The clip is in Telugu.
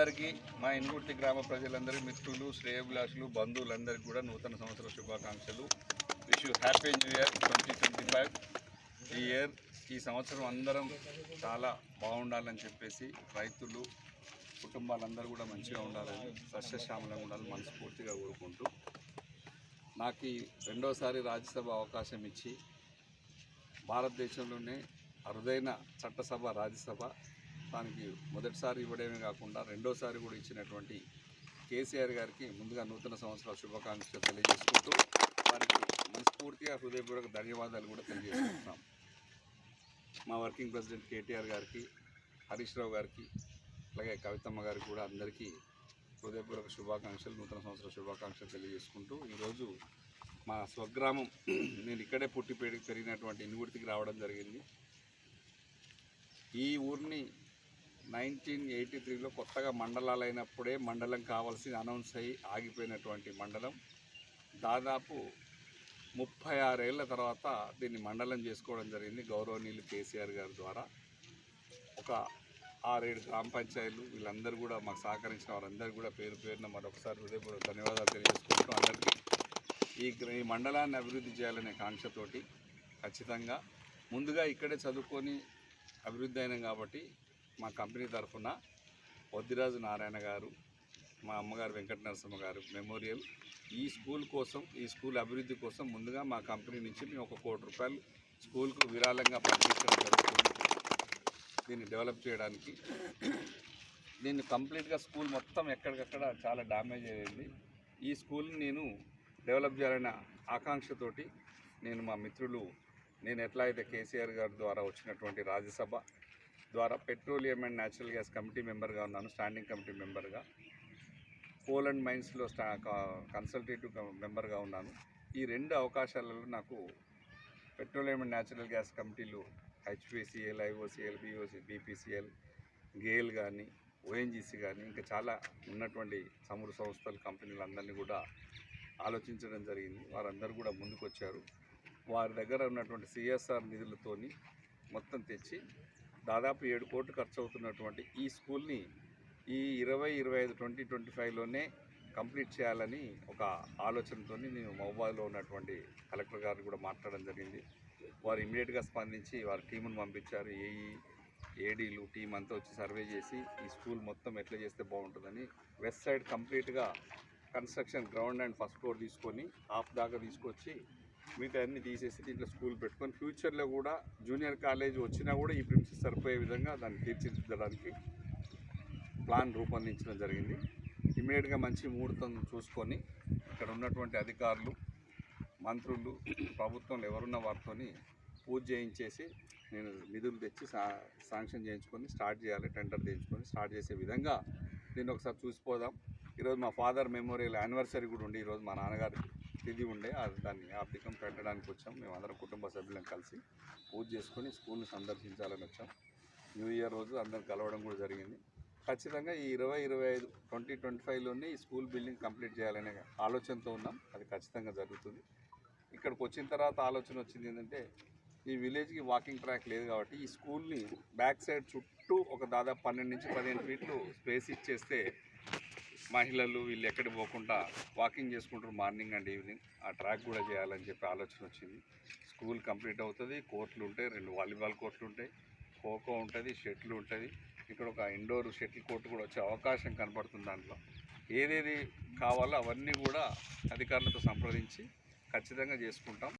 అందరికీ మా ఇన్గుర్తి గ్రామ ప్రజలందరికీ మిత్రులు శ్రేయభిలాషులు బంధువులందరికీ కూడా నూతన సంవత్సర శుభాకాంక్షలు. Wish you happy new year twenty twenty five ఈ ఇయర్ ఈ సంవత్సరం అందరం చాలా బాగుండాలని చెప్పేసి రైతులు కుటుంబాలందరూ కూడా మంచిగా ఉండాలని సస్యశ్యామలంగా ఉండాలని మనస్ఫూర్తిగా కోరుకుంటూ నాకు ఈ రెండోసారి రాజ్యసభ అవకాశం ఇచ్చి భారతదేశంలోనే అరుదైన చట్టసభ రాజ్యసభ దానికి మొదటిసారి ఇవ్వడమే కాకుండా రెండోసారి కూడా ఇచ్చినటువంటి కేసీఆర్ గారికి ముందుగా నూతన సంవత్సరాల శుభాకాంక్షలు తెలియజేసుకుంటూ వారికి మనస్ఫూర్తిగా హృదయపూర్వక ధన్యవాదాలు కూడా తెలియజేసుకుంటున్నాం. మా వర్కింగ్ ప్రెసిడెంట్ కేటీఆర్ గారికి హరీష్ రావు గారికి అలాగే కవితమ్మ గారికి కూడా అందరికీ హృదయపూర్వక శుభాకాంక్షలు నూతన సంవత్సర శుభాకాంక్షలు తెలియజేసుకుంటూ ఈరోజు మా స్వగ్రామం నేను ఇక్కడే పుట్టి పెరిగినటువంటి ఇనుగుడికి రావడం జరిగింది. ఈ ఊరిని నైన్టీన్ ఎయిటీ త్రీలో కొత్తగా మండలాలు అయినప్పుడే మండలం కావాల్సింది అనౌన్స్ అయ్యి ఆగిపోయినటువంటి మండలం. దాదాపు ముప్పై ఆరేళ్ళ తర్వాత దీన్ని మండలం చేసుకోవడం జరిగింది గౌరవనీయులు కేసీఆర్ గారి ద్వారా. ఒక ఆరేడు గ్రామ పంచాయతీలు వీళ్ళందరూ కూడా మాకు సహకరించిన వారందరూ కూడా పేరు పేరున మరొకసారి హృదయపూర్వక ధన్యవాదాలు తెలియజేసుకుంటూ అందరికీ ఈ ఈ మండలాన్ని అభివృద్ధి చేయాలనే కాంక్షతోటి ఖచ్చితంగా ముందుగా ఇక్కడే చదువుకొని అభివృద్ధి అయినాం కాబట్టి మా కంపెనీ తరఫున వద్దిరాజు నారాయణ గారు మా అమ్మగారు వెంకట నరసింహ గారు మెమోరియల్. ఈ స్కూల్ కోసం ఈ స్కూల్ అభివృద్ధి కోసం ముందుగా మా కంపెనీ నుంచి మేము ఒక కోటి రూపాయలు స్కూల్కు విరాళంగా పంపించడం జరుగుతుంది. దీన్ని డెవలప్ చేయడానికి. దీన్ని కంప్లీట్గా స్కూల్ మొత్తం ఎక్కడికక్కడ చాలా డ్యామేజ్ అయ్యింది. ఈ స్కూల్ని నేను డెవలప్ చేయాలనే ఆకాంక్షతోటి నేను మా మిత్రులు నేను ఎట్లా అయితే కేసీఆర్ గారి ద్వారా వచ్చినటువంటి రాజ్యసభ ద్వారా petroleum and natural gas committee మెంబర్గా ఉన్నాను స్టాండింగ్ కమిటీ మెంబర్గా. కోల్ అండ్ మైన్స్లో స్టా కన్సల్టేటివ్ మెంబర్గా ఉన్నాను. ఈ రెండు అవకాశాలలో నాకు పెట్రోలియం అండ్ న్యాచురల్ గ్యాస్ కమిటీలు HPCL IOCL BOC BPCL GAIL కానీ ఓఎన్జీసీ కానీ ఇంకా చాలా ఉన్నటువంటి చమురు సంస్థలు కంపెనీలందరినీ కూడా ఆలోచించడం జరిగింది. వారందరూ కూడా ముందుకు వచ్చారు వారి దగ్గర ఉన్నటువంటి సిఎస్ఆర్ నిధులతోని మొత్తం తెచ్చి దాదాపు ఏడు కోట్లు ఖర్చు అవుతున్నటువంటి ఈ స్కూల్ని ఈ ఇరవై ఇరవై ఐదు ట్వంటీ ట్వంటీ ఫైవ్లోనే కంప్లీట్ చేయాలని ఒక ఆలోచనతో నేను మహబాద్లో ఉన్నటువంటి కలెక్టర్ గారు కూడా మాట్లాడడం జరిగింది. వారు ఇమీడియట్గా స్పందించి వారి టీమును పంపించారు. ఏఈ ఏడీలు టీం అంతా వచ్చి సర్వే చేసి ఈ స్కూల్ మొత్తం ఎట్లా చేస్తే బాగుంటుందని వెస్ట్ సైడ్ కంప్లీట్గా construction ground and first floor తీసుకొని హాఫ్ దాకా తీసుకొచ్చి మిగతా అన్ని తీసేసి దీంట్లో స్కూల్ పెట్టుకొని ఫ్యూచర్లో కూడా జూనియర్ కాలేజ్ వచ్చినా కూడా ఈ ప్రిన్సెస్ సరిపోయే విధంగా దాన్ని తీర్చిదిద్దడానికి ప్లాన్ రూపొందించడం జరిగింది. ఇమీడియట్గా మంచి ముహూర్తం చూసుకొని ఇక్కడ ఉన్నటువంటి అధికారులు మంత్రులు ప్రభుత్వంలో ఎవరున్న వారితోని పూజ చేయించేసి నేను నిధులు తెచ్చి సా శాంక్షన్ చేయించుకొని స్టార్ట్ చేయాలి టెండర్ చేయించుకొని స్టార్ట్ చేసే విధంగా దీన్ని ఒకసారి చూసిపోదాం. ఈరోజు మా ఫాదర్ మెమోరియల్ యానివర్సరీ కూడా ఉండి ఈరోజు మా నాన్నగారి తిది ఉండే అది దాన్ని ఆర్థికం పెట్టడానికి వచ్చాం. మేమందరం కుటుంబ సభ్యులం కలిసి పూజ చేసుకొని స్కూల్ని సందర్శించాలని వచ్చాం. న్యూ ఇయర్ రోజు అందరం కలవడం కూడా జరిగింది. ఖచ్చితంగా ఈ ఇరవై ఇరవై ఐదు ట్వంటీ ట్వంటీ ఫైవ్లోనే ఈ స్కూల్ బిల్డింగ్ కంప్లీట్ చేయాలనే ఆలోచనతో ఉన్నాం. అది ఖచ్చితంగా జరుగుతుంది. ఇక్కడికి వచ్చిన తర్వాత ఆలోచన వచ్చింది ఏంటంటే ఈ విలేజ్కి వాకింగ్ ట్రాక్ లేదు కాబట్టి ఈ స్కూల్ని బ్యాక్ సైడ్ చుట్టూ ఒక దాదాపు పన్నెండు నుంచి పదిహేను ఫీట్లు స్పేస్ ఇచ్చేస్తే మహిళలు వీళ్ళు ఎక్కడికి పోకుండా వాకింగ్ చేసుకుంటారు మార్నింగ్ అండ్ ఈవినింగ్. ఆ ట్రాక్ కూడా చేయాలని చెప్పి ఆలోచన వచ్చింది. స్కూల్ కంప్లీట్ అవుతుంది కోర్టులు ఉంటాయి రెండు వాలీబాల్ కోర్టులు ఉంటాయి ఖోఖో ఉంటుంది షటిల్ ఉంటుంది. ఇక్కడ ఒక ఇండోర్ షటిల్ కోర్టు కూడా వచ్చే అవకాశం కనపడుతుంది దాంట్లో. ఏదేది కావాలో అవన్నీ కూడా అధికారులతో సంప్రదించి ఖచ్చితంగా చేసుకుంటాం.